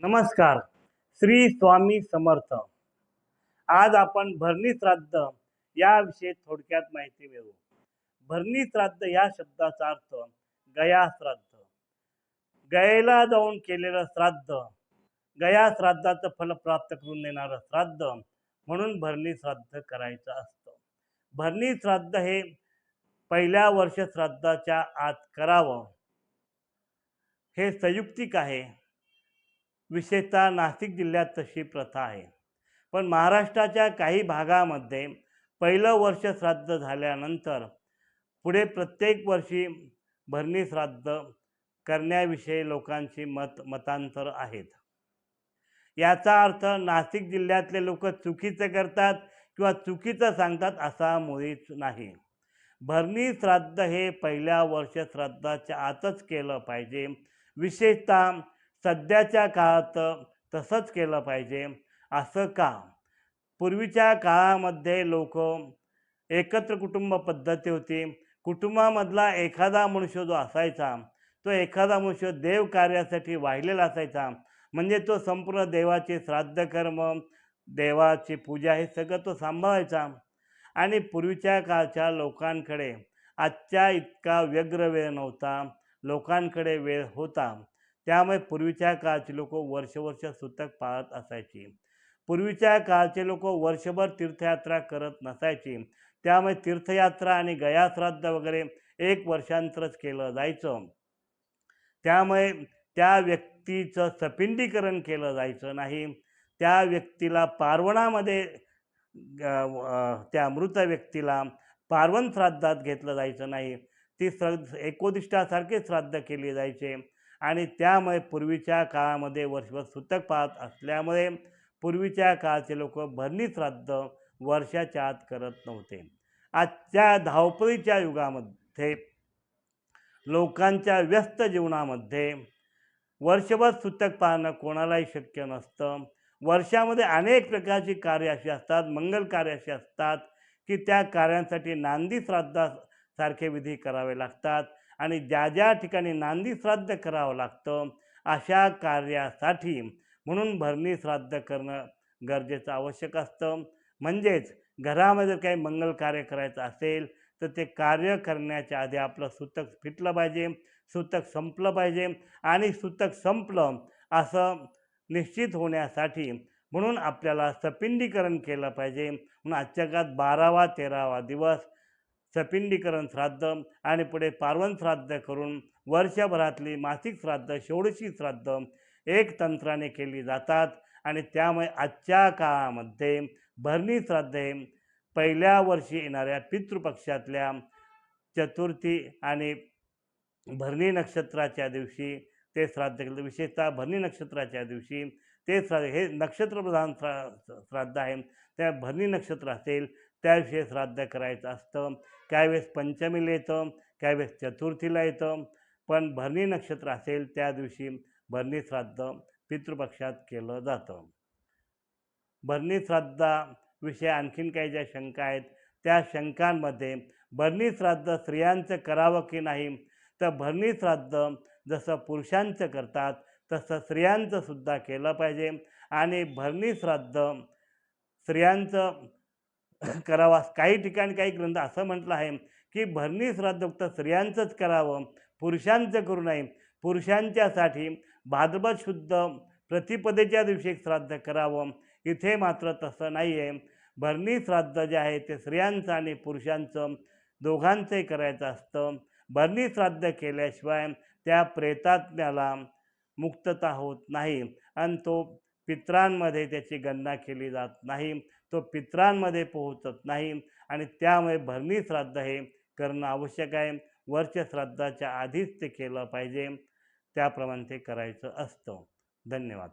नमस्कार. श्री स्वामी समर्थ. आज आपण भरणी श्राद्ध याविषयी थोडक्यात माहिती मिळवू. भरणी श्राद्ध या शब्दाचा अर्थ गया श्राद्ध. गयेला जाऊन केलेलं श्राद्ध गया श्राद्धाचं फल प्राप्त करून देणारं श्राद्ध म्हणून भरणी श्राद्ध करायचं असतं. भरणी श्राद्ध हे पहिल्या वर्ष श्राद्धाच्या आत करावं. हे संयुक्तिक आहे. विशेषतः नाशिक जिल्ह्यात तशी प्रथा आहे. पण महाराष्ट्राच्या काही भागामध्ये पहिलं वर्ष श्राद्ध झाल्यानंतर पुढे प्रत्येक वर्षी भरणी श्राद्ध करण्याविषयी लोकांची मत मतांतर आहेत. याचा अर्थ नाशिक जिल्ह्यातले लोक चुकीचं करतात किंवा चुकीचं सांगतात असा मुळीच नाही. भरणी श्राद्ध हे पहिल्या वर्ष श्राद्धाच्या आतच केलं पाहिजे. विशेषतः सध्याच्या काळात तसंच केलं पाहिजे. असं का? पूर्वीच्या काळामध्ये लोक एकत्र कुटुंब पद्धती होती. कुटुंबामधला एखादा मनुष्य जो असायचा तो एखादा मनुष्य देव कार्यासाठी वाहिलेला असायचा. म्हणजे तो संपूर्ण देवाचे श्राद्ध कर्म देवाची पूजा हे सगळं तो सांभाळायचा. आणि पूर्वीच्या काळच्या लोकांकडे आजच्या इतका व्यग्र वेळ नव्हता. लोकांकडे वेळ होता. त्यामुळे पूर्वीच्या काळचे लोक वर्ष वर्ष सुतक पाळत असायची. पूर्वीच्या काळचे लोक वर्षभर तीर्थयात्रा करत नसायची. त्यामुळे तीर्थयात्रा आणि गयाश्राद्ध वगैरे एक वर्षांतरच केलं जायचं. त्यामुळे त्या व्यक्तीचं सपिंडीकरण केलं जायचं नाही. त्या व्यक्तीला पार्वणामध्ये त्या मृत व्यक्तीला पार्वण श्राद्धात घेतलं जायचं नाही. ती श्र एकोदिष्टासारखे श्राद्ध केले जायचे. आणि त्यामुळे पूर्वीच्या काळामध्ये वर्षभर सुतक पाहत असल्यामुळे पूर्वीच्या काळाचे लोक भरणी श्राद्ध वर्षाच्या आत करत नव्हते. आजच्या धावपळीच्या युगामध्ये लोकांच्या व्यस्त जीवनामध्ये वर्षभर सुतक पाहणं कोणालाही शक्य नसतं. वर्षामध्ये अनेक प्रकारची कार्य अशी असतात मंगल कार्य अशी असतात की त्या कार्यांसाठी नांदी श्राद्धासारखे विधी करावे लागतात. आणि ज्या ज्या ठिकाणी नांदी श्राद्ध करावं लागतं अशा कार्यासाठी म्हणून भरणी श्राद्ध करणं गरजेचं आवश्यक असतं. म्हणजेच घरामध्ये काही मंगल कार्य करायचं असेल तर ते कार्य करण्याच्या आधी आपलं सुतक फिटलं पाहिजे सुतक संपलं पाहिजे आणि सुतक संपलं असं निश्चित होण्यासाठी म्हणून आपल्याला सपिंडीकरण केलं पाहिजे. म्हणून आजच्या काळात बारावा तेरावा दिवस सपिंडीकरण श्राद्ध आणि पुढे पार्वन श्राद्ध करून वर्षभरातली मासिक श्राद्ध षोडशी श्राद्ध एक तंत्राने केली जातात. आणि त्यामुळे आजच्या काळामध्ये भरणी श्राद्ध हे पहिल्या वर्षी येणाऱ्या पितृपक्षातल्या चतुर्थी आणि भरणी नक्षत्राच्या दिवशी ते श्राद्ध केलं. विशेषतः भरणी नक्षत्राच्या दिवशी ते श्राद्ध हे नक्षत्रप्रधान श्रा श्राद्ध आहे. त्या भरणी नक्षत्र असेल त्याविषयी श्राद्ध करायचं असतं. त्यावेळेस पंचमीला येतं त्यावेळेस चतुर्थीला येतं. पण भरणी नक्षत्र असेल त्या दिवशी भरणी श्राद्ध पितृपक्षात केलं जातं. भरणी श्राद्धाविषयी आणखीन काही ज्या शंका आहेत त्या शंकांमध्ये भरणी श्राद्ध स्त्रियांचं करावं की नाही? तर भरणी श्राद्ध जसं पुरुषांचं करतात तसं स्त्रियांचं सुद्धा केलं पाहिजे. आणि भरणी श्राद्ध स्त्रियांचं करावा. काही ठिकाणी काही ग्रंथ असं म्हटलं आहे की भरणी श्राद्ध फक्त स्त्रियांचंच करावं पुरुषांचं करू नये. पुरुषांच्यासाठी भाद्रपद शुद्ध प्रतिपदेच्या दिवशी एक श्राद्ध करावं. इथे मात्र तसं नाही आहे भरणी श्राद्ध जे आहे ते स्त्रियांचं आणि पुरुषांचं दोघांचंही करायचं असतं. भरणी श्राद्ध केल्याशिवाय त्या प्रेतात्म्याला मुक्तता होत नाही आणि तो पित्रांमध्ये त्याची गणना केली जात नाही. तो पित्रांमध्ये पोहोचत नाही आणि त्यामुळे भरणी श्राद्ध हे करणं आवश्यक आहे. वर्ष श्राद्धाच्या आधीच ते केलं पाहिजे. त्याप्रमाणे ते करायचं असतं. धन्यवाद.